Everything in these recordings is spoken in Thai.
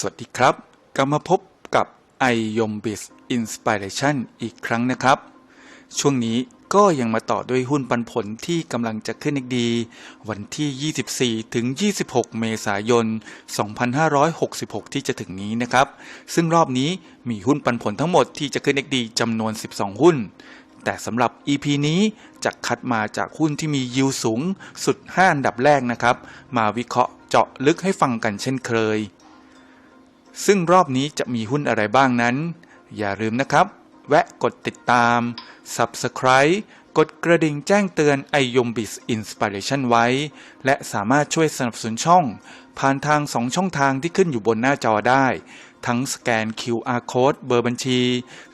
สวัสดีครับ กลับมาพบกับไอยมบิสอินสปิเรชันอีกครั้งนะครับ ช่วงนี้ก็ยังมาต่อด้วยหุ้นปันผลที่กำลังจะขึ้นอีกดี วันที่ 24 ถึง 26 เมษายน 2566 ที่จะถึงนี้นะครับ ซึ่งรอบนี้มีหุ้นปันผลทั้งหมดที่จะขึ้นอีกดีจำนวน 12 หุ้น แต่สำหรับ EP นี้จะคัดมาจากหุ้นที่มียิวสูงสุด 5 อันดับแรกนะครับ มาวิเคราะห์เจาะลึกให้ฟังกันเช่นเคย ซึ่งรอบนี้จะมีหุ้นอะไรบ้างนั้น อย่าลืมนะครับ แวะกดติดตาม Subscribe กดกระดิ่งแจ้งเตือนไอยมบิสอินสปิเรชันไว้ และสามารถช่วยสนับสนุนช่อง ผ่านทาง 2 ช่องทางที่ขึ้นอยู่บนหน้าจอได้ ทั้งสแกน QR Code เบอร์บัญชี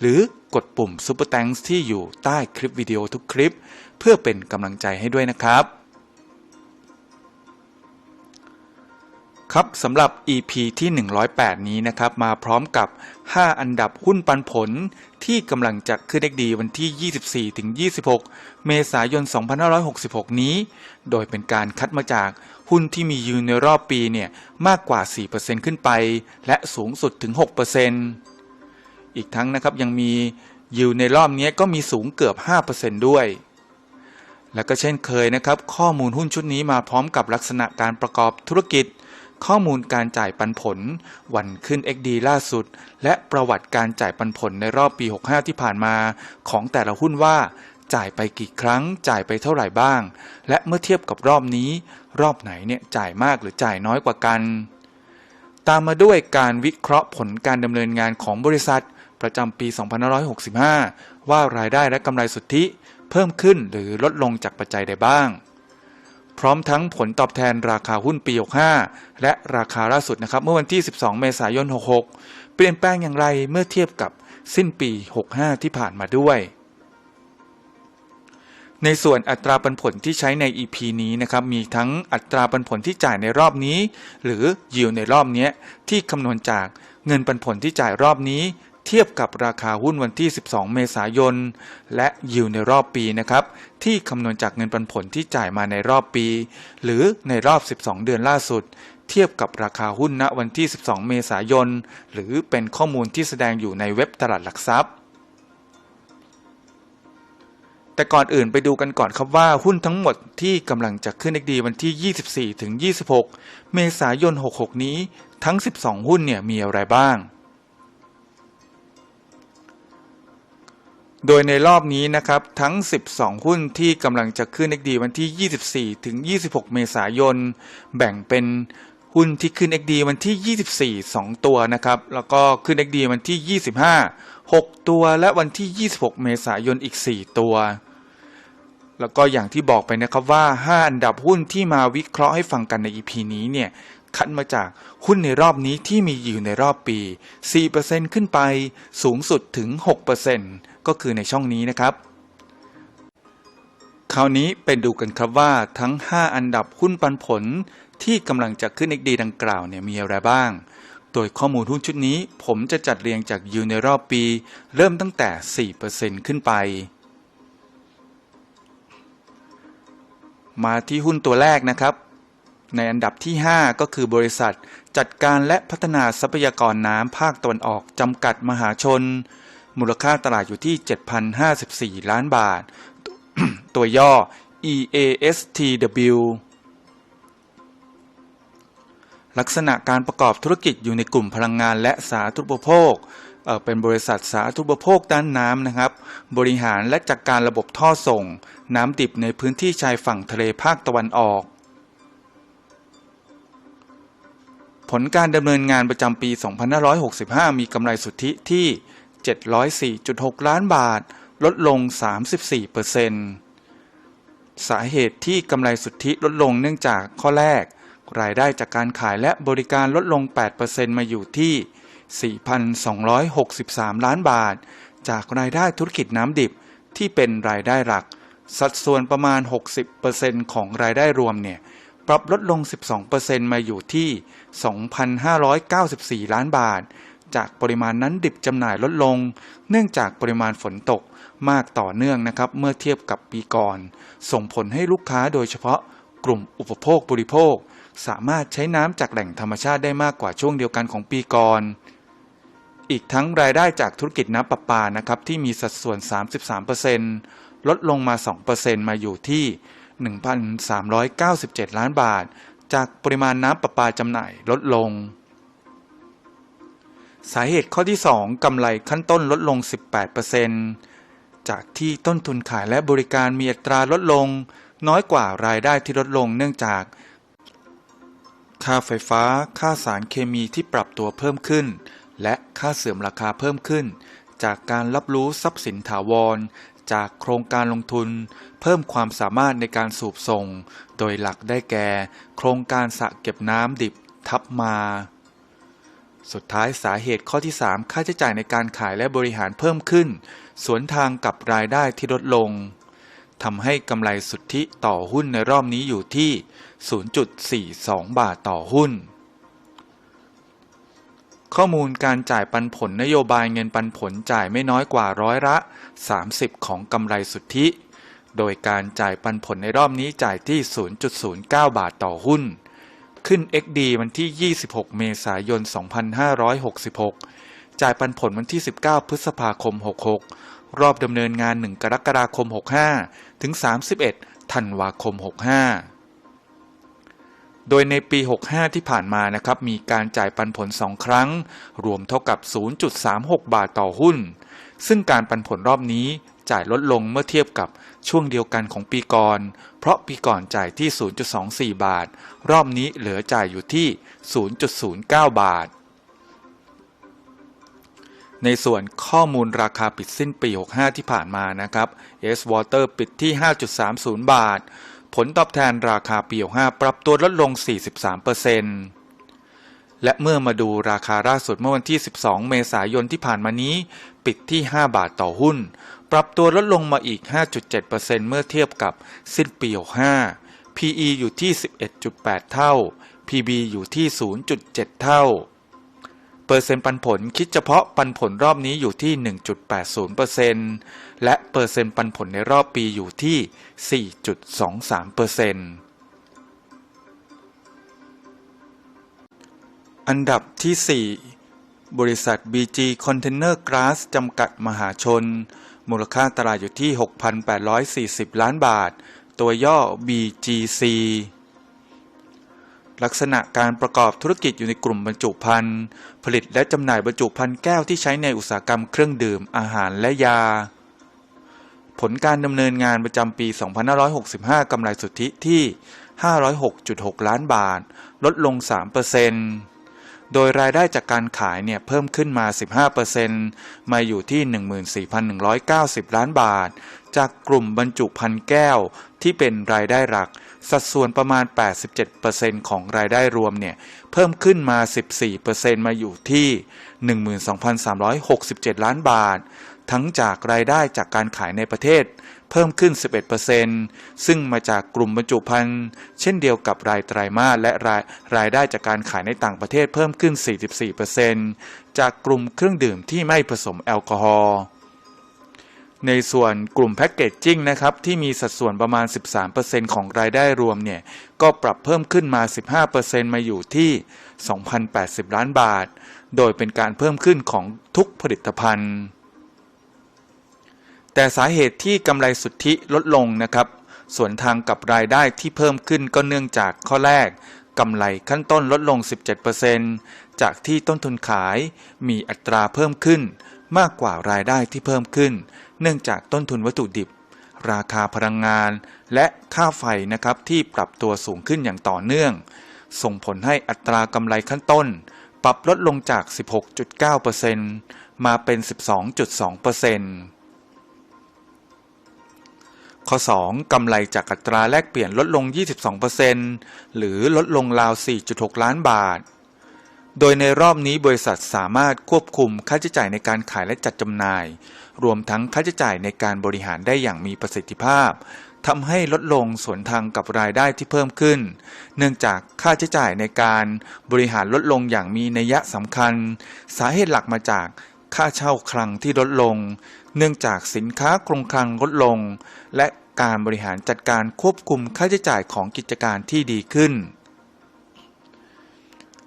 หรือกดปุ่ม Super Thanks ที่อยู่ใต้คลิปวิดีโอทุกคลิป เพื่อเป็นกำลังใจให้ด้วยนะครับ ครับสำหรับ EP ที่ 108 นี้นะครับ มาพร้อมกับ 5 อันดับหุ้นปันผล ที่กำลังจะขึ้นเลขดีวันที่ 24 ถึง 26 เมษายน 2566 นี้ โดยเป็นการคัดมาจากหุ้นที่มียืนในรอบปีเนี่ย มากกว่า 4%ขึ้นไป และสูงสุดถึง 6%อีกทั้งนะครับยังมียิวในรอบนี้ก็มีสูงเกือบ 5%ด้วย และก็เช่นเคยนะครับ ข้อมูลหุ้นชุดนี้มาพร้อมกับลักษณะการประกอบธุรกิจ ข้อมูลการจ่ายปันผล วันขึ้น XD ล่าสุด และประวัติการจ่ายปันผลในรอบปี 65 ที่ผ่านมา ของแต่ละหุ้นว่า จ่ายไปกี่ครั้ง จ่ายไปเท่าไหร่บ้าง และเมื่อเทียบกับรอบนี้ รอบไหนเนี่ยจ่ายมากหรือจ่ายน้อยกว่ากัน ตามมาด้วยการวิเคราะห์ผลการดำเนินงานของบริษัท ประจำปี 2565 ว่ารายได้และกำไรสุทธิ เพิ่มขึ้นหรือลดลงจากปัจจัยใดบ้าง พร้อมทั้งผลตอบแทนราคาหุ้นปี 65 และราคาล่าสุดนะครับ เมื่อวันที่ 12 เมษายน 66 เปลี่ยนแปลงอย่างไรเมื่อเทียบกับสิ้นปี 65 ที่ผ่านมาด้วย ในส่วนอัตราปันผลที่ใช้ใน EP นี้นะครับ มีทั้งอัตราปันผลที่จ่ายในรอบนี้ หรือยิวในรอบนี้ที่คำนวณจากเงินปันผลที่จ่ายรอบนี้ เทียบกับราคาหุ้นวันที่ 12 เมษายน และยิวในรอบปีนะครับ ที่คำนวณจากเงินปันผลที่จ่ายมาในรอบปี หรือในรอบ 12 เดือนล่าสุด เทียบกับราคาหุ้นณวันที่ 12 เมษายน หรือเป็นข้อมูลที่แสดงอยู่ในเว็บตลาดหลักทรัพย์แต่ก่อนอื่นไปดูกันก่อนครับว่าหุ้นทั้งหมดที่กำลังจะขึ้น XD วันที่ 24 ถึง 26 เมษายน 66 นี้ทั้ง 12 หุ้นเนี่ยมีอะไรบ้าง โดยในรอบนี้นะครับ ทั้ง 12 หุ้นที่กำลังจะขึ้น XD วันที่ 24 ถึง 26 เมษายน แบ่งเป็นหุ้นที่ขึ้น XD วันที่ 24 2 ตัวนะครับ แล้วก็ขึ้น XD วันที่ 25 6 ตัว และวันที่ 26 เมษายนอีก 4 ตัว แล้วก็อย่างที่บอกไปนะครับว่า 5 อันดับหุ้นที่มาวิเคราะห์ให้ฟังกันใน EP นี้เนี่ยคัดมาจากหุ้นในรอบนี้ที่มีอยู่ในรอบปี 4%ขึ้นไป สูงสุดถึง 6% ก็คือในช่องนี้นะครับ คราวนี้ไปดูกันครับว่าทั้ง 5 อันดับหุ้นปันผลที่กำลังจะขึ้น XD ดังกล่าวเนี่ยมีอะไรบ้าง โดยข้อมูลหุ้นชุดนี้ ผมจะจัดเรียงจากยิวในรอบปี เริ่มตั้งแต่ 4%ขึ้นไป มาที่หุ้นตัวแรกนะครับในอันดับที่ 5 ก็คือบริษัท จัดการและพัฒนาทรัพยากรน้ำภาคตะวันออกจำกัดมหาชน มูลค่าตลาดอยู่ที่ 7,054 ล้านบาท ตัวย่อ EASTW ลักษณะการประกอบธุรกิจอยู่ในกลุ่มพลังงานและสาธารณูปโภคเเป็นบริษัทสาธารณูปโภคด้านน้ำนะครับ บริหารและจัดกการระบบท่อส่ง น้ำดิบในพื้นที่ชายฝั่งทะเลภาคตะวันออก ผลการดำเนินงานประจำปี 2565 มีกำไรสุทธิที่ 704.6 ล้านบาท ลดลง 34%สาเหตุที่กำไรสุทธิลดลงเนื่องจากข้อแรก รายได้จากการขายและบริการลดลง 8%มาอยู่ที่ 4,263 ล้านบาท จากรายได้ธุรกิจน้ำดิบที่เป็นรายได้หลัก สัดส่วนประมาณ 60%ของรายได้รวมเนี่ยปรับลดลง 12%มาอยู่ที่ 2,594 ล้านบาท จากปริมาณนั้นดิบจำหน่ายลดลง เนื่องจากปริมาณฝนตกมากต่อเนื่องนะครับ เมื่อเทียบกับปีก่อน ส่งผลให้ลูกค้าโดยเฉพาะกลุ่มอุปโภคบริโภค สามารถใช้น้ำจากแหล่งธรรมชาติได้มากกว่าช่วงเดียวกันของปีก่อน อีกทั้งรายได้จากธุรกิจน้ำประปานะครับที่มีสัดส่วน 33%ลดลงมา 2%มาอยู่ที่ 1,397 ล้านบาท จากปริมาณน้ำประปาจำหน่ายลดลง สาเหตุข้อที่ 2 กำไรขั้นต้นลดลง 18%จากที่ต้นทุนขายและบริการมีอัตราลดลง น้อยกว่ารายได้ที่ลดลงเนื่องจาก ค่าไฟฟ้า ค่าสารเคมีที่ปรับตัวเพิ่มขึ้น และค่าเสื่อมราคาเพิ่มขึ้น จากการรับรู้ทรัพย์สินถาวร จากโครงการลงทุน เพิ่มความสามารถในการสูบส่ง โดยหลักได้แก่ โครงการสระเก็บน้ำดิบทับมา สุดท้ายสาเหตุข้อที่ 3 ค่าใช้จ่ายในการขายและบริหารเพิ่มขึ้น สวนทางกับรายได้ที่ลดลงทำให้กำไรสุทธิต่อหุ้นในรอบนี้อยู่ที่ 0.42 บาทต่อหุ้น ข้อมูลการจ่ายปันผลนโยบายเงินปันผลจ่ายไม่น้อยกว่าร้อยละ 30 ของกำไรสุทธิ โดยการจ่ายปันผลในรอบนี้จ่ายที่ 0.09 บาทต่อหุ้น ขึ้น XD วันที่ 26 เมษายน 2566 จ่ายปันผลวันที่ 19 พฤษภาคม 66 รอบดำเนินงาน 1 กรกฎาคม 65 ถึง 31 ธันวาคม 65 โดยในปี 65 ที่ผ่านมานะครับ มีการจ่ายปันผล 2 ครั้ง รวมเท่ากับ 0.36 บาทต่อหุ้น ซึ่งการปันผลรอบนี้จ่ายลดลงเมื่อเทียบกับ ช่วงเดียวกันของปีก่อน เพราะปีก่อนจ่ายที่ 0.24 บาท รอบนี้เหลือจ่ายอยู่ที่ 0.09 บาท ในส่วนข้อมูลราคาปิดสิ้นปี 65 ที่ผ่านมานะครับ S Water ปิดที่ 5.30 บาท ผลตอบแทนราคาปี 65 ปรับตัวลดลง 43%และเมื่อมาดูราคาล่าสุดเมื่อวันที่ 12 เมษายนที่ผ่านมานี้ ปิดที่ 5 บาทต่อหุ้น ปรับตัวลดลงมาอีก 5.7%เมื่อเทียบกับสิ้นปี 65 PE อยู่ที่ 11.8 เท่า PB อยู่ที่ 0.7 เท่า เปอร์เซ็นต์ปันผลคิดเฉพาะปันผลรอบนี้อยู่ที่ 1.80%และเปอร์เซ็นต์ปันผลในรอบปีอยู่ที่ 4.23%อันดับที่ 4 บริษัท BG Container Glass จำกัดมหาชน มูลค่าตลาดอยู่ที่ 6,840 ล้านบาท ตัวย่อ BGC ลักษณะการประกอบธุรกิจอยู่ในกลุ่มบรรจุภัณฑ์ผลิตและจำหน่ายบรรจุภัณฑ์แก้วที่ใช้ในอุตสาหกรรมเครื่องดื่มอาหารและยา ผลการดำเนินงานประจำปี 2565 กำไรสุทธิที่ 506.6 ล้านบาท ลดลง 3% โดยรายได้จากการขายเนี่ยเพิ่มขึ้นมา 15%มาอยู่ที่ 14,190 ล้านบาท จากกลุ่มบรรจุภัณฑ์แก้วที่เป็นรายได้หลัก สัดส่วนประมาณ 87%ของรายได้รวมเนี่ยเพิ่มขึ้นมา 14%มาอยู่ที่ 12,367 ล้านบาท ทั้งจากรายได้จากการขายในประเทศ เพิ่มขึ้น 11%ซึ่งมาจากกลุ่มบรรจุภัณฑ์เช่นเดียวกับรายไตรมาสและรายรายได้จากการขายในต่างประเทศเพิ่มขึ้น 44%จากกลุ่มเครื่องดื่มที่ไม่ผสมแอลกอฮอล์ในส่วนกลุ่มแพ็กเกจจิ้งนะครับที่มีสัดส่วนประมาณ 13%ของรายได้รวมเนี่ยก็ปรับเพิ่มขึ้นมา 15%มาอยู่ที่ 2,080 ล้านบาท โดยเป็นการเพิ่มขึ้นของทุกผลิตภัณฑ์ แต่สาเหตุที่กำไรสุทธิลดลงนะครับ ส่วนทางกับรายได้ที่เพิ่มขึ้นก็เนื่องจากข้อแรกกำไรขั้นต้นลดลง 17%จากที่ต้นทุนขายมีอัตราเพิ่มขึ้น มากกว่ารายได้ที่เพิ่มขึ้น เนื่องจากต้นทุนวัตถุดิบ ราคาพลังงาน และค่าไฟนะครับที่ปรับตัวสูงขึ้นอย่างต่อเนื่อง ส่งผลให้อัตรากำไรขั้นต้น ปรับลดลงจาก 16.9%มาเป็น 12.2% ข้อ 2 กำไรจากอัตราแลกเปลี่ยนลดลง 22%หรือลดลงราว 4.6 ล้านบาท โดยในรอบนี้บริษัทสามารถควบคุมค่าใช้จ่ายในการขายและจัดจำหน่าย รวมทั้งค่าใช้จ่ายในการบริหารได้อย่างมีประสิทธิภาพทำให้ลดลงสวนทางกับรายได้ที่เพิ่มขึ้น เนื่องจากค่าใช้จ่ายในการบริหารลดลงอย่างมีนัยสำคัญ สาเหตุหลักมาจากค่าเช่าคลังที่ลดลง เนื่องจากสินค้าคงคลังลดลง และการบริหารจัดการควบคุมค่าใช้จ่ายของกิจการที่ดีขึ้น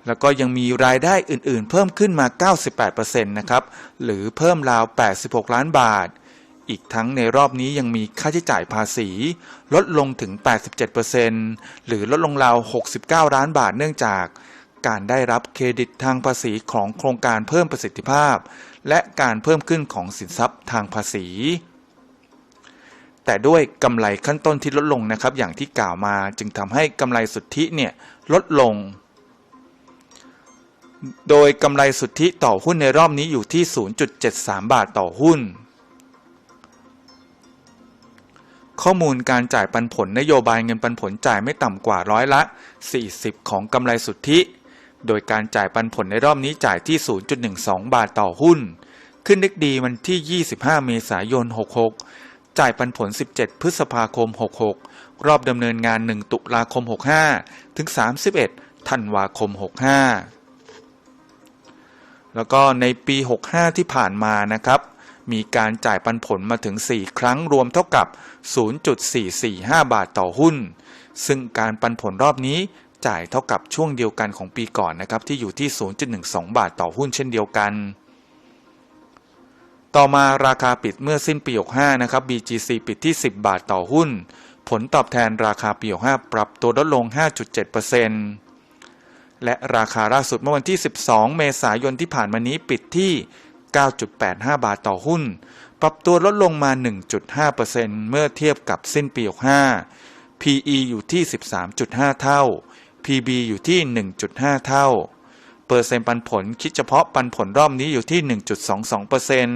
แล้วก็ยังมีรายได้อื่นๆ เพิ่มขึ้นมา 98%นะครับ หรือเพิ่มราว 86 ล้านบาท อีกทั้งในรอบนี้ยังมีค่าใช้จ่ายภาษี ลดลงถึง 87%หรือลดลงราว 69 ล้านบาทเนื่องจาก การได้รับเครดิตทางภาษีของโครงการเพิ่มประสิทธิภาพ และการเพิ่มขึ้นของสินทรัพย์ทางภาษี แต่ด้วยกำไรขั้นต้นที่ลดลงนะครับ อย่างที่กล่าวมาจึงทำให้กำไรสุทธิเนี่ยลดลง โดยกำไรสุทธิต่อหุ้นในรอบนี้อยู่ที่ 0.73 บาทต่อหุ้นข้อมูลการจ่ายปันผลนโยบายเงินปันผลจ่ายไม่ต่ำกว่าร้อยละ 40 ของกำไรสุทธิ โดยการจ่ายปันผลในรอบนี้จ่ายที่ 0.12 บาทต่อหุ้น ขึ้นนึกดีวันที่ 25 เมษายน 66 จ่ายปันผล 17 พฤษภาคม 66 รอบดำเนินงาน 1 ตุลาคม 65 ถึง 31 ธันวาคม 65 แล้วก็ในปี 65 ที่ผ่านมานะครับ มีการจ่ายปันผลมาถึง 4 ครั้งรวมเท่ากับ 0.445 บาทต่อหุ้น ซึ่งการปันผลรอบนี้ จ่ายเท่ากับช่วงเดียวกันของปีก่อนนะครับที่อยู่ที่ 0.12 บาทต่อหุ้นเช่นเดียวกัน ต่อมาราคาปิดเมื่อสิ้นปี 65 นะครับ BGC ปิดที่ 10 บาทต่อหุ้น ผลตอบแทนราคาปี 65 ปรับตัวลดลง 5.7%และราคาล่าสุดเมื่อวันที่ 12 เมษายนที่ผ่านมานี้ปิดที่ 9.85 บาทต่อหุ้น ปรับตัวลดลงมา 1.5%เมื่อเทียบกับสิ้นปี 65 PE อยู่ที่ 13.5 เท่า PB อยู่ที่ 1.5 เท่า เปอร์เซ็นต์ปันผลคิดเฉพาะปันผลรอบนี้อยู่ที่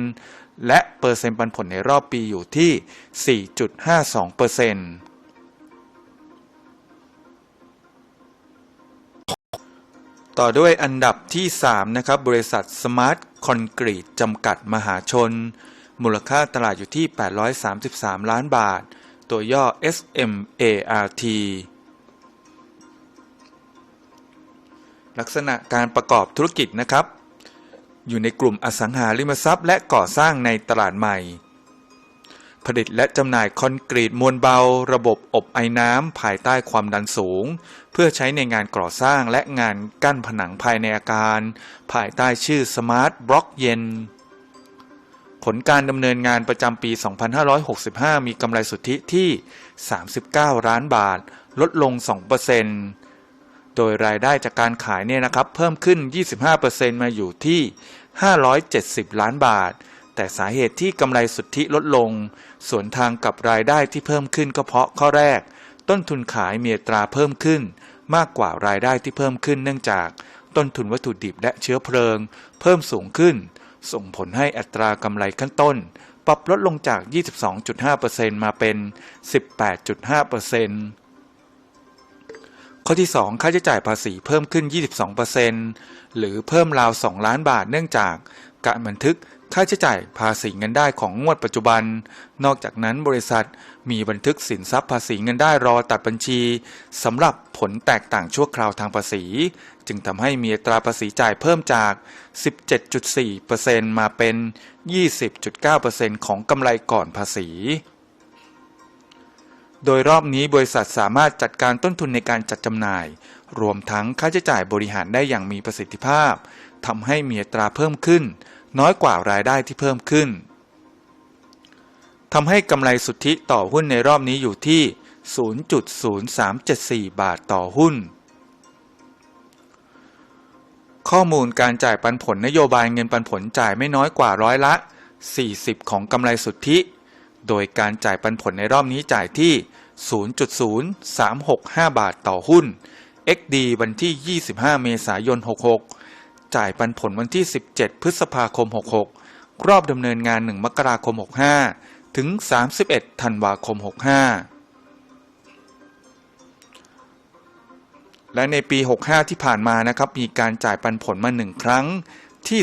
1.22%และเปอร์เซ็นต์ปันผลในรอบปีอยู่ที่ 4.52%ต่อด้วยอันดับที่ 3 นะครับ บริษัทสมาร์ทคอนกรีตจำกัดมหาชน มูลค่าตลาดอยู่ที่ 833 ล้านบาท ตัวย่อ SMART ลักษณะการประกอบธุรกิจนะครับ อยู่ในกลุ่มอสังหาริมทรัพย์ และก่อสร้างในตลาดใหม่ ผลิตและจำหน่ายคอนกรีตมวลเบา ระบบอบไอน้ำภายใต้ความดันสูง เพื่อใช้ในงานก่อสร้างและงานกั้นผนังภายในอาคาร ภายใต้ชื่อสมาร์ทบล็อกเย็นผลการดำเนินงานประจำปี 2565 มีกำไรสุทธิที่ 39 ล้านบาท ลดลง 2% โดยรายได้จากการขายเนี่ยนะครับเพิ่มขึ้น 25%มาอยู่ที่ 570 ล้านบาท แต่สาเหตุที่กำไรสุทธิลดลง ส่วนทางกับรายได้ที่เพิ่มขึ้นก็เพราะข้อแรก ต้นทุนขายมีตราเพิ่มขึ้น มากกว่ารายได้ที่เพิ่มขึ้นเนื่องจากต้นทุนวัตถุดิบและเชื้อเพลิง เพิ่มสูงขึ้น ส่งผลให้อัตรากำไรขั้นต้น ปรับลดลงจาก 22.5%มาเป็น 18.5% ข้อที่ 2 ค่าใช้จ่ายภาษีเพิ่มขึ้น 22%หรือเพิ่มราว 2 ล้านบาทเนื่องจากการบันทึกค่าใช้จ่ายภาษีเงินได้ของงวดปัจจุบัน นอกจากนั้นบริษัทมีบันทึกสินทรัพย์ภาษีเงินได้รอตัดบัญชีสำหรับผลแตกต่างชั่วคราวทางภาษี จึงทำให้มีอัตราภาษีจ่ายเพิ่มจาก 17.4%มาเป็น 20.9%ของกำไรก่อนภาษี โดยรอบนี้บริษัทสามารถจัดการต้นทุนในการจัดจำหน่าย รวมทั้งค่าใช้จ่ายบริหารได้อย่างมีประสิทธิภาพทำให้มีอัตราเพิ่มขึ้น น้อยกว่ารายได้ที่เพิ่มขึ้นทำให้กำไรสุทธิต่อหุ้นในรอบนี้อยู่ที่ 0.0374 บาทต่อหุ้น ข้อมูลการจ่ายปันผลนโยบายเงินปันผลจ่ายไม่น้อยกว่าร้อยละ 40 ของกำไรสุทธิ โดยการจ่ายปันผลในรอบนี้จ่ายที่ 0.0365 บาทต่อหุ้น XD วันที่ 25 เมษายน 66 จ่ายปันผลวันที่ 17 พฤษภาคม 66 รอบดำเนินงาน 1 มกราคม 65 ถึง 31 ธันวาคม 65 และในปี 65 ที่ผ่านมานะครับ มีการจ่ายปันผลมา 1 ครั้งที่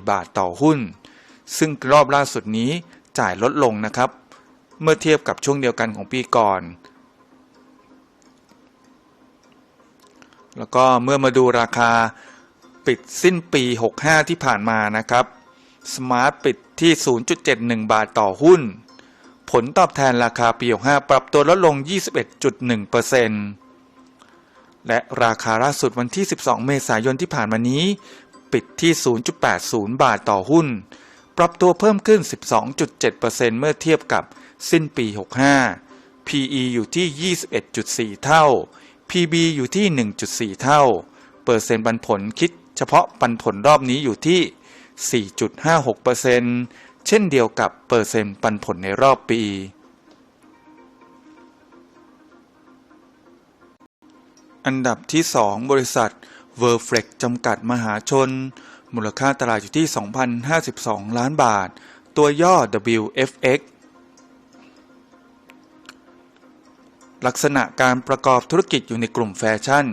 0.04 บาทต่อหุ้น ซึ่งรอบล่าสุดนี้ จ่ายลดลงนะครับ เมื่อเทียบกับช่วงเดียวกันของปีก่อน แล้วก็เมื่อมาดูราคาปิดสิ้นปี 65 ที่ผ่านมานะครับสมาร์ทปิดที่ 0.71 บาทต่อหุ้น ผลตอบแทนราคาปี 65 ปรับตัวลดลง 21.1%และราคาล่าสุดวันที่ 12 เมษายนที่ผ่านมานี้ ปิดที่ 0.80 บาทต่อหุ้น ปรับตัวเพิ่มขึ้น 12.7%เมื่อเทียบกับสิ้นปี 65 PE อยู่ที่ 21.4 เท่า PB อยู่ที่ 1.4 เท่า เปอร์เซ็นต์ปันผลคิดเฉพาะปันผลรอบนี้อยู่ที่ 4.56%เช่นเดียวกับเปอร์เซ็นต์ปันผลในรอบปี อันดับที่ 2 บริษัท v e r f l e x จำกัดมหาชน มูลค่าตลาดอยู่ที่ 2,052 ล้านบาท ตัวย่อ WFX ลักษณะการประกอบธุรกิจอยู่ในกลุ่มแฟชั่น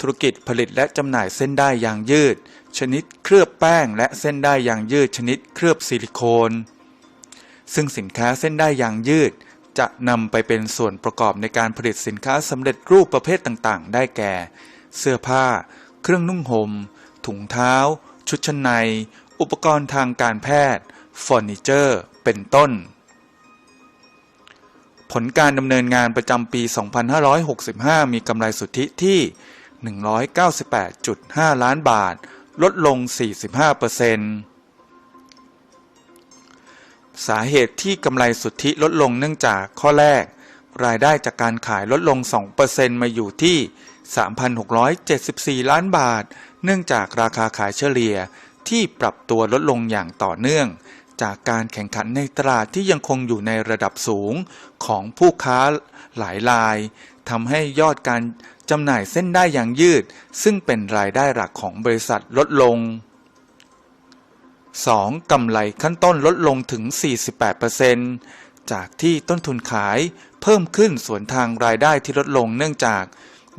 ธุรกิจผลิตและจำหน่ายเส้นได้ยางยืด ชนิดเคลือบแป้ง และเส้นได้ยางยืดชนิดเคลือบซิลิโคน ซึ่งสินค้าเส้นได้ยางยืด จะนำไปเป็นส่วนประกอบในการผลิตสินค้าสำเร็จรูปประเภทต่างๆ ได้แก่ เสื้อผ้า เครื่องนุ่งหม่มถุงเท้า ชุดชั้นใน อุปกรณ์ทางการแพทย์เฟอร์นิเจอร์ เป็นต้น ผลการดำเนินงานประจำปี 2565 มีกำไรสุทธิที่ 198.5 ล้านบาท ลดลง 45%สาเหตุที่กำไรสุทธิลดลงเนื่องจากข้อแรก รายได้จากการขายลดลง 2%มาอยู่ที่ 3,674 ล้านบาท เนื่องจากราคาขายเฉลี่ยที่ปรับตัวลดลงอย่างต่อเนื่อง จากการแข่งขันในตลาดที่ยังคงอยู่ในระดับสูงของผู้ค้าหลายรายทำให้ยอดการจำหน่ายเส้นได้อย่างยืด ซึ่งเป็นรายได้หลักของบริษัทลดลง 2. กำไรขั้นต้นลดลงถึง 48%จากที่ต้นทุนขายเพิ่มขึ้นส่วนทางรายได้ที่ลดลงเนื่องจาก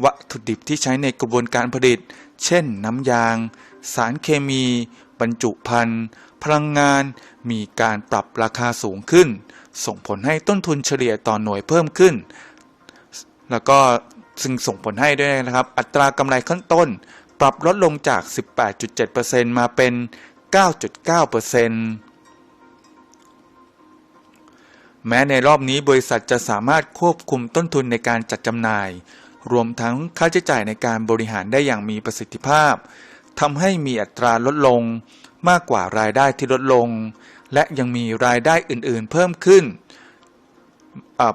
วัตถุดิบที่ใช้ในกระบวนการผลิต เช่น น้ำยาง สารเคมี บรรจุภัณฑ์ พลังงาน มีการปรับราคาสูงขึ้น ส่งผลให้ต้นทุนเฉลี่ยต่อหน่วยเพิ่มขึ้น แล้วก็ซึ่งส่งผลให้ด้วยนะครับ อัตรากำไรขั้นต้น ปรับลดลงจาก 18.7%มาเป็น 9.9%แม้ในรอบนี้บริษัทจะสามารถควบคุมต้นทุนในการจัดจำหน่าย รวมทั้งค่าใช้จ่ายในการบริหารได้อย่างมีประสิทธิภาพทำให้มีอัตราลดลง มากกว่ารายได้ที่ลดลง และยังมีรายได้อื่นๆ เพิ่มขึ้น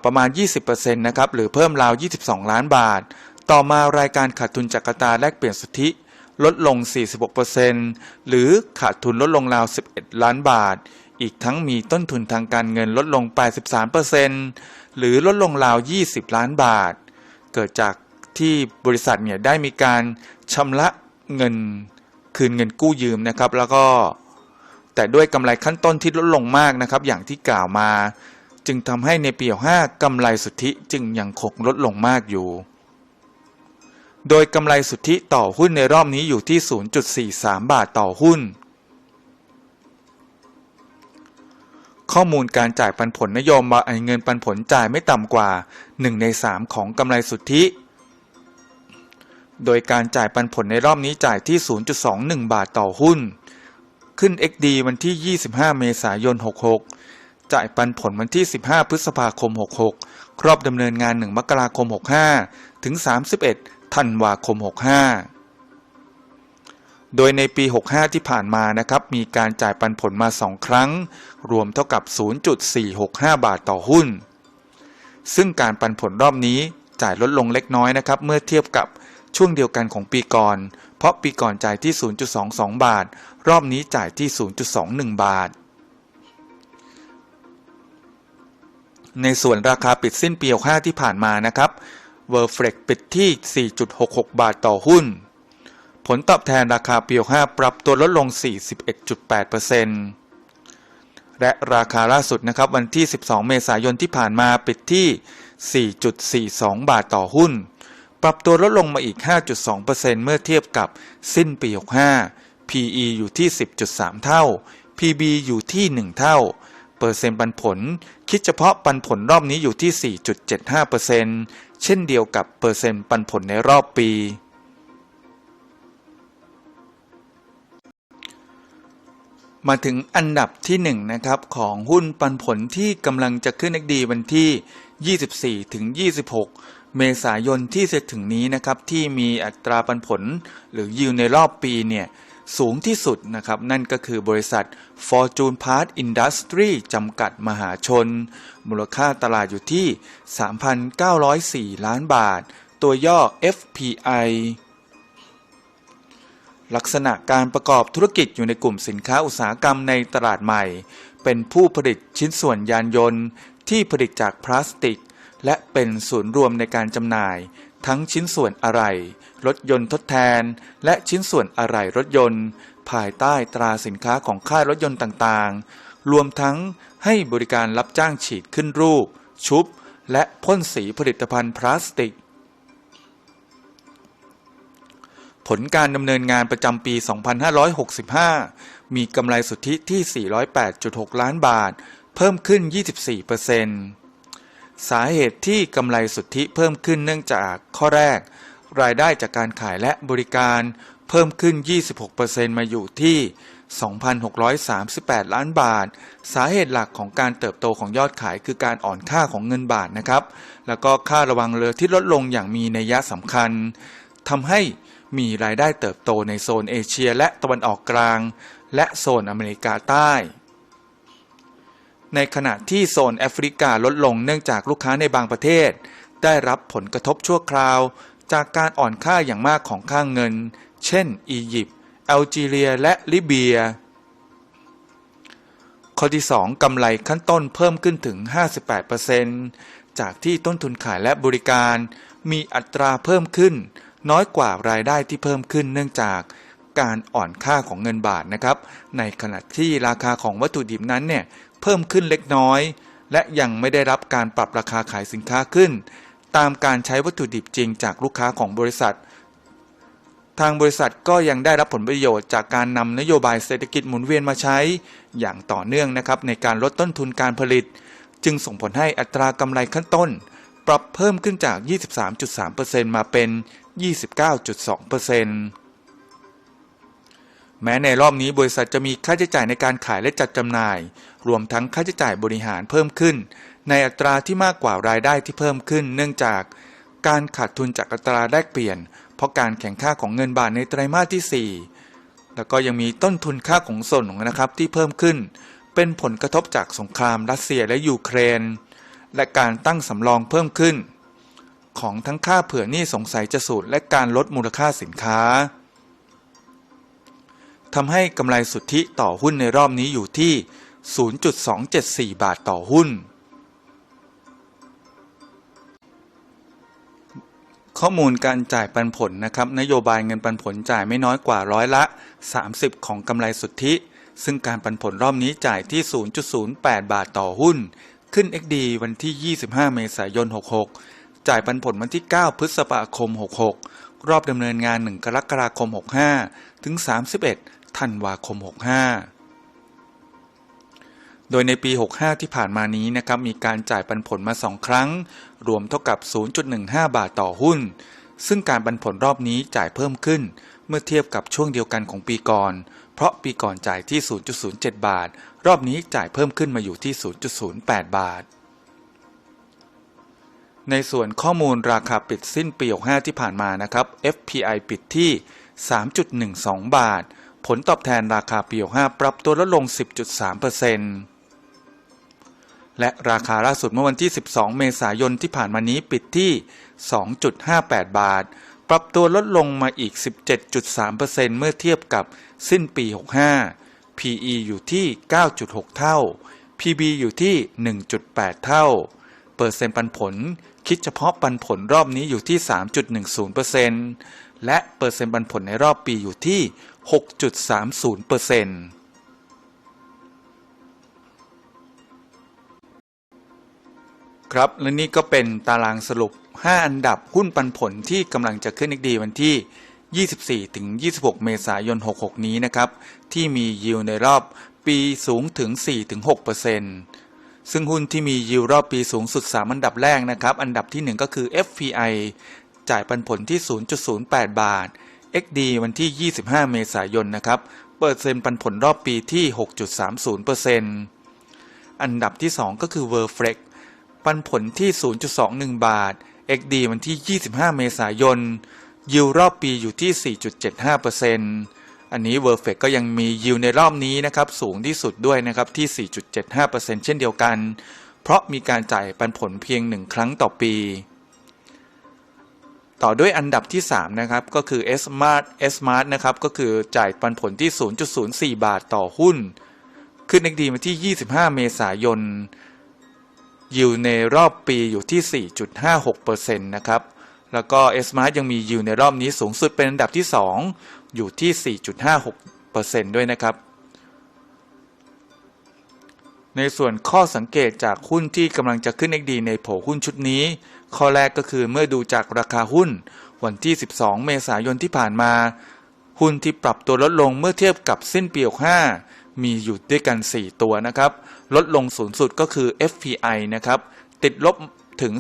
ประมาณ 20%นะครับหรือเพิ่มราว 22 ล้านบาท ต่อมารายการขาดทุนจากอัตาแลกเปลี่ยนสุทธิลดลง 46%หรือขาดทุนลดลงราว 11 ล้านบาท อีกทั้งมีต้นทุนทางการเงินลดลง 83%หรือลดลงราว 20 ล้านบาท เกิดจากที่บริษัทเนี่ยได้มีการชำระเงินคืนเงินกู้ยืมนะครับ แล้วก็แต่ด้วยกำไรขั้นต้นที่ลดลงมากนะครับ อย่างที่กล่าวมา จึงทำให้ในปี5กำไรสุทธิจึงยังคงลดลงมากอยู่ โดยกำไรสุทธิต่อหุ้นในรอบนี้อยู่ที่ 0.43 บาทต่อหุ้น ข้อมูลการจ่ายปันผลนโยมบายเงินปันผลจ่ายไม่ต่ำกว่า 1 ใน 3 ของกำไรสุทธิ โดยการจ่ายปันผลในรอบนี้จ่ายที่ 0.21 บาทต่อหุ้น ขึ้น XD วันที่ 25 เมษายน 66 จ่ายปันผลวันที่ 15 พฤษภาคม 66 ครอบดำเนินงาน 1 มกราคม 65 ถึง 31 ธันวาคม 65 โดยในปี 65 ที่ผ่านมานะครับมีการจ่ายปันผลมา 2 ครั้ง รวมเท่ากับ 0.465 บาทต่อหุ้น ซึ่งการปันผลรอบนี้จ่ายลดลงเล็กน้อยนะครับเมื่อเทียบกับช่วงเดียวกันของปีก่อน เพราะปีก่อนจ่ายที่ 0.22 บาท รอบนี้จ่ายที่ 0.21 บาท ในส่วนราคาปิดสิ้นปี 65 ที่ผ่านมานะครับ w o r f l e x ปิดที่ 4.66 บาทต่อหุ้น ผลตอบแทนราคาปี65ปรับตัวลดลง 41.8%และราคาล่าสุดนะครับวันที่ 12 เมษายนที่ผ่านมาปิดที่ 4.42 บาทต่อหุ้น ปรับตัวลดลงมาอีก 5.2%เมื่อเทียบกับสิ้นปี 65 PE อยู่ที่ 10.3 เท่า PB อยู่ที่ 1 เท่า เปอร์เซ็นต์ปันผล คิดเฉพาะปันผลรอบนี้อยู่ที่ 4.75%เช่นเดียวกับเปอร์เซ็นต์ปันผลในรอบปี มาถึงอันดับที่1นะครับของหุ้นปันผลที่กำลังจะขึ้น XD วันที่ 24 ถึง 26เเมษายนที่จะถึงนี้นะครับที่มีอัตราปันผลหรือยิวในรอบปีเนี่ยสูงที่สุดนะครับนั่นก็คือบริษัท Fortune Part Industry จำกัดมหาชน มูลค่าตลาดอยู่ที่ 3,904 ล้านบาท ตัวย่อ FPI ลักษณะการประกอบธุรกิจอยู่ในกลุ่มสินค้าอุตสาหกรรมในตลาดใหม่ เป็นผู้ผลิตชิ้นส่วนยานยนต์ ที่ผลิตจากพลาสติก และเป็นศูนย์รวมในการจำหน่าย ทั้งชิ้นส่วนอะไหล่รถยนต์ทดแทน และชิ้นส่วนอะไหล่รถยนต์ ภายใต้ตราสินค้าของค่ายรถยนต์ต่างๆ รวมทั้งให้บริการรับจ้างฉีดขึ้นรูป ชุบ และพ่นสีผลิตภัณฑ์พลาสติก ผลการดำเนินงานประจำปี 2565 มีกำไรสุทธิที่ 408.6 ล้านบาท เพิ่มขึ้น 24%สาเหตุที่กำไรสุทธิเพิ่มขึ้นเนื่องจากข้อแรก รายได้จากการขายและบริการเพิ่มขึ้น 26%มาอยู่ที่ 2,638 ล้านบาท สาเหตุหลักของการเติบโตของยอดขายคือการอ่อนค่าของเงินบาทนะครับ แล้วก็ค่าระวังเรือที่ลดลงอย่างมีนัยสำคัญทำให้ มีรายได้เติบโตในโซนเอเชียและตะวันออกกลาง และโซนอเมริกาใต้ ในขณะที่โซนแอฟริกาลดลงเนื่องจากลูกค้าในบางประเทศ ได้รับผลกระทบชั่วคราว จากการอ่อนค่าอย่างมากของค่างเงิน เช่น อียิปต์แอลจีเรีย และลิเบียข้อที่ 2 กำไรขั้นต้นเพิ่มขึ้นถึง 58%จากที่ต้นทุนขายและบริการ มีอัตราเพิ่มขึ้น น้อยกว่ารายได้ที่เพิ่มขึ้นเนื่องจากการอ่อนค่าของเงินบาทนะครับ ในขณะที่ราคาของวัตถุดิบนั้นเนี่ยเพิ่มขึ้นเล็กน้อย และยังไม่ได้รับการปรับราคาขายสินค้าขึ้น ตามการใช้วัตถุดิบจริงจากลูกค้าของบริษัท ทางบริษัทก็ยังได้รับผลประโยชน์จากการนำนโยบายเศรษฐกิจหมุนเวียนมาใช้ อย่างต่อเนื่องนะครับในการลดต้นทุนการผลิต จึงส่งผลให้อัตรากำไรขั้นต้น ปรับเพิ่มขึ้นจาก 23.3%มาเป็น 29.2%แม้ในรอบนี้บริษัทจะมีค่าใช้จ่ายในการขายและจัดจำหน่าย รวมทั้งค่าใช้จ่ายบริหารเพิ่มขึ้น ในอัตราที่มากกว่ารายได้ที่เพิ่มขึ้น เนื่องจากการขาดทุนจากอัตราแลกเปลี่ยน เพราะการแข่งค่าของเงินบาทในไตรมาสที่ 4 แล้วก็ยังมีต้นทุนค่าของส่งนะครับที่เพิ่มขึ้น เป็นผลกระทบจากสงครามรัสเซียและยูเครน และการตั้งสำรองเพิ่มขึ้น ของทั้งค่าเผื่อหนี้สงสัยจะสูญและการลดมูลค่าสินค้าทำให้กำไรสุทธิต่อหุ้นในรอบนี้อยู่ที่ 0.274 บาทต่อหุ้น ข้อมูลการจ่ายปันผลนะครับ นโยบายเงินปันผลจ่ายไม่น้อยกว่าร้อยละ 30 ของกำไรสุทธิ ซึ่งการปันผลรอบนี้จ่ายที่ 0.08 บาทต่อหุ้น ขึ้น XD วันที่ 25 เมษายน 66 จ่ายปันผลวันที่ 9 พฤษภาคม 66 รอบดำเนินงาน 1 กรกฎาคม 65 ถึง 31 ธันวาคม 65โดยในปี 65 ที่ผ่านมานี้นะครับ มีการจ่ายปันผลมา 2 ครั้ง รวมเท่ากับ 0.15 บาทต่อหุ้น ซึ่งการปันผลรอบนี้จ่ายเพิ่มขึ้น เมื่อเทียบกับช่วงเดียวกันของปีก่อน เพราะปีก่อนจ่ายที่ 0.07 บาท รอบนี้จ่ายเพิ่มขึ้นมาอยู่ที่ 0.08 บาท ในส่วนข้อมูลราคาปิดสิ้นปี 65 ที่ผ่านมานะครับ FPI ปิดที่ 3.12 บาท ผลตอบแทนราคาปี 65 ปรับตัวลดลง 10.3%และราคาล่าสุดเมื่อวันที่ 12 เมษายนที่ผ่านมานี้ปิดที่ 2.58 บาท ปรับตัวลดลงมาอีก 17.3%เมื่อเทียบกับสิ้นปี 65 PE อยู่ที่ 9.6 เท่า PB อยู่ที่ 1.8 เท่า เปอร์เซ็นต์ปันผล คิดเฉพาะปันผลรอบนี้อยู่ที่ 3.10%และเปอร์เซ็นต์ปันผลในรอบปีอยู่ที่ 6.30%ครับ และนี่ก็เป็นตารางสรุป 5 อันดับหุ้นปันผลที่กำลังจะขึ้นอีกดีวันที่ 24 ถึง 26 เมษายน 66 นี้นะครับ ที่มียิวในรอบปีสูงถึง4ถึง6% ซึ่งหุ้นที่มียิวรอบปีสูงสุด 3 อันดับแรกนะครับ อันดับที่ 1 ก็คือ FPI จ่ายปันผลที่ 0.08 บาท XD วันที่ 25 เมษายนนะครับ เปิดเซ็นปันผลรอบปีที่ 6.30%อันดับที่ 2 ก็คือ Verflex ปันผลที่ 0.21 บาท XD วันที่ 25 เมษายนยิวรอบปีอยู่ที่ 4.75% อันนี้ v e r f e c ก็ยังมียิวในรอบนี้นะครับสูงที่สุดด้วยนะครับที่ 4.75%เช่นเดียวกัน เพราะมีการจ่ายปันผลเพียง 1 ครั้งต่อปี ต่อด้วยอันดับที่ 3 นะครับ ก็คือ S-Mart S-Mart นะครับ ก็คือจ่ายปันผลที่ 0.04 บาทต่อหุ้น ขึ้น XD มาที่ 25 เมษายนยิวในรอบปีอยู่ที่ 4.56%นะครับแล้วก็ S Smart ยังมียิวในรอบนี้สูงสุดเป็นอันดับที่ 2 อยู่ที่ 4.56%ด้วยนะครับ ในส่วนข้อสังเกตจากหุ้นที่กำลังจะขึ้น XD ในโผหุ้นชุดนี้ ข้อแรกก็คือเมื่อดูจากราคาหุ้น วันที่ 12 เมษายนที่ผ่านมา หุ้นที่ปรับตัวลดลงเมื่อเทียบกับสิ้นปี65มีอยู่ด้วยกัน 4 ตัวนะครับ ลดลงสูงสุดก็คือ FPI นะครับ ติดลบถึง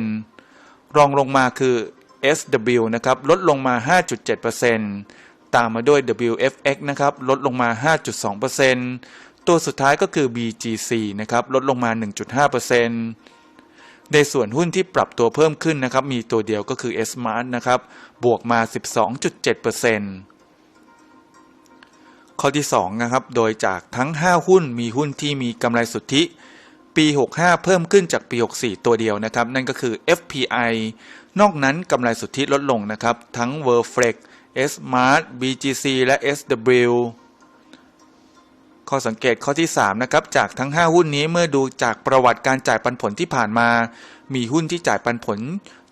17.3%รองลงมาคือ SW นะครับลดลงมา 5.7%ตามมาด้วย WFX นะครับลดลงมา 5.2%ตัวสุดท้ายก็คือ BGC นะครับลดลงมา 1.5%ในส่วนหุ้นที่ปรับตัวเพิ่มขึ้นนะครับมีตัวเดียวก็คือ S-Mart นะครับบวกมา 12.7%ข้อที่2นะครับโดยจากทั้ง 5 หุ้นมีหุ้นที่มีกำไรสุทธิ ปี 65 เพิ่มขึ้นจากปี 64 ตัวเดียวนะครับ นั่นก็คือ FPI นอกนั้นกำไรสุทธิลดลงนะครับ ทั้ง w o r f l e x S-Mart BGC และ SW ข้อสังเกตข้อที่ 3 นะครับ จากทั้ง 5 หุ้นนี้เมื่อดูจากประวัติการจ่ายปันผลที่ผ่านมา มีหุ้นที่จ่ายปันผล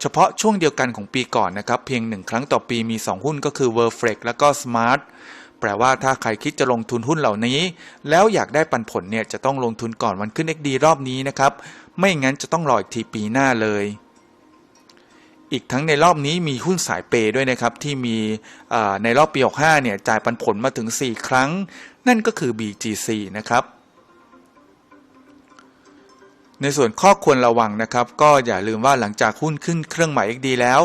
เฉพาะช่วงเดียวกันของปีก่อนนะครับ เพียง 1 ครั้งต่อปีมี 2 หุ้นก็คือ w o r f l e x และก็ Smart แปลว่าถ้าใครคิดจะลงทุนหุ้นเหล่านี้ แล้วอยากได้ปันผลเนี่ยจะต้องลงทุนก่อนวันขึ้น XD รอบนี้นะครับ ไม่งั้นจะต้องรออีกทีปีหน้าเลย อีกทั้งในรอบนี้มีหุ้นสายเปย์ด้วยนะครับ ที่มีในรอบปี 65เนี่ยจ่ายปันผลมาถึง 4 ครั้ง นั่นก็คือ BGC นะครับ ในส่วนข้อควรระวังนะครับ ก็อย่าลืมว่าหลังจากหุ้นขึ้นเครื่องหมาย XD แล้ว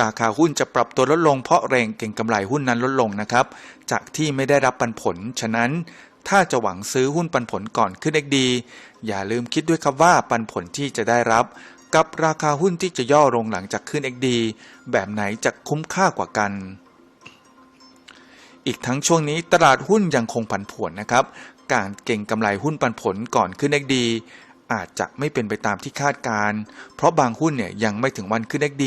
ราคาหุ้นจะปรับตัวลดลงเพราะแรงเก็งกำไรหุ้นนั้นลดลงนะครับ จากที่ไม่ได้รับปันผล ฉะนั้นถ้าจะหวังซื้อหุ้นปันผลก่อนขึ้น XD อย่าลืมคิดด้วยครับว่าปันผลที่จะได้รับ กับราคาหุ้นที่จะย่อลงหลังจากขึ้น XD แบบไหนจะคุ้มค่ากว่ากันอีกทั้งช่วงนี้ตลาดหุ้นยังคงผันผวนนะครับ การเก่งกำไรหุ้นปันผลก่อนขึ้น XD อ อาจจะไม่เป็นไปตามที่คาดการ เพราะบางหุ้นเนี่ยยังไม่ถึงวันขึ้น XD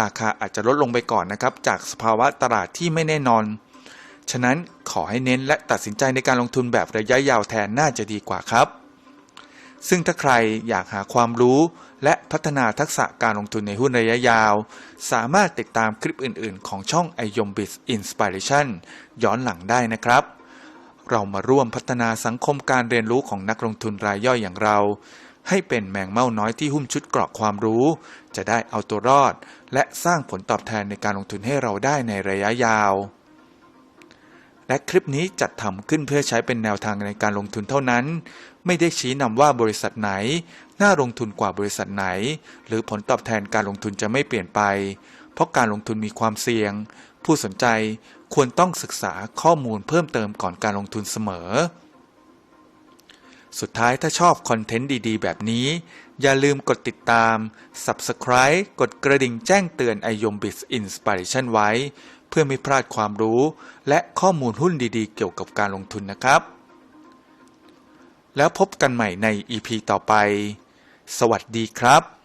ราคาอาจจะลดลงไปก่อนนะครับ จากสภาวะตลาดที่ไม่แน่นอน ฉะนั้นขอให้เน้นและตัดสินใจในการลงทุนแบบระยะยาวแทนน่าจะดีกว่าครับ ซึ่งถ้าใครอยากหาความรู้ และพัฒนาทักษะการลงทุนในหุ้นระยะยาว สามารถติดตามคลิปอื่น ๆ ของช่อง i y o m b i z Inspiration ย้อนหลังได้นะครับ เรามาร่วมพัฒนาสังคมการเรียนรู้ของนักลงทุนรายย่อยอย่างเรา ให้เป็นแมงเม่าน้อยที่หุ้มชุดเกราะความรู้ จะได้เอาตัวรอด และสร้างผลตอบแทนในการลงทุนให้เราได้ในระยะยาว และคลิปนี้จัดทำขึ้นเพื่อใช้เป็นแนวทางในการลงทุนเท่านั้น ไม่ได้ชี้นำว่าบริษัทไหน น่าลงทุนกว่าบริษัทไหน หรือผลตอบแทนการลงทุนจะไม่เปลี่ยนไป เพราะการลงทุนมีความเสี่ยง ผู้สนใจควรต้องศึกษาข้อมูลเพิ่มเติมก่อนการลงทุนเสมอ สุดท้ายถ้าชอบคอนเทนต์ดีๆ แบบนี้ อย่าลืมกดติดตาม Subscribe กดกระดิ่งแจ้งเตือน i y o m b i z Inspiration ไว้ เพื่อไม่พลาดความรู้ และข้อมูลหุ้นดีๆ เกี่ยวกับการลงทุนนะครับ แล้วพบกันใหม่ใน EP ต่อไป สวัสดีครับ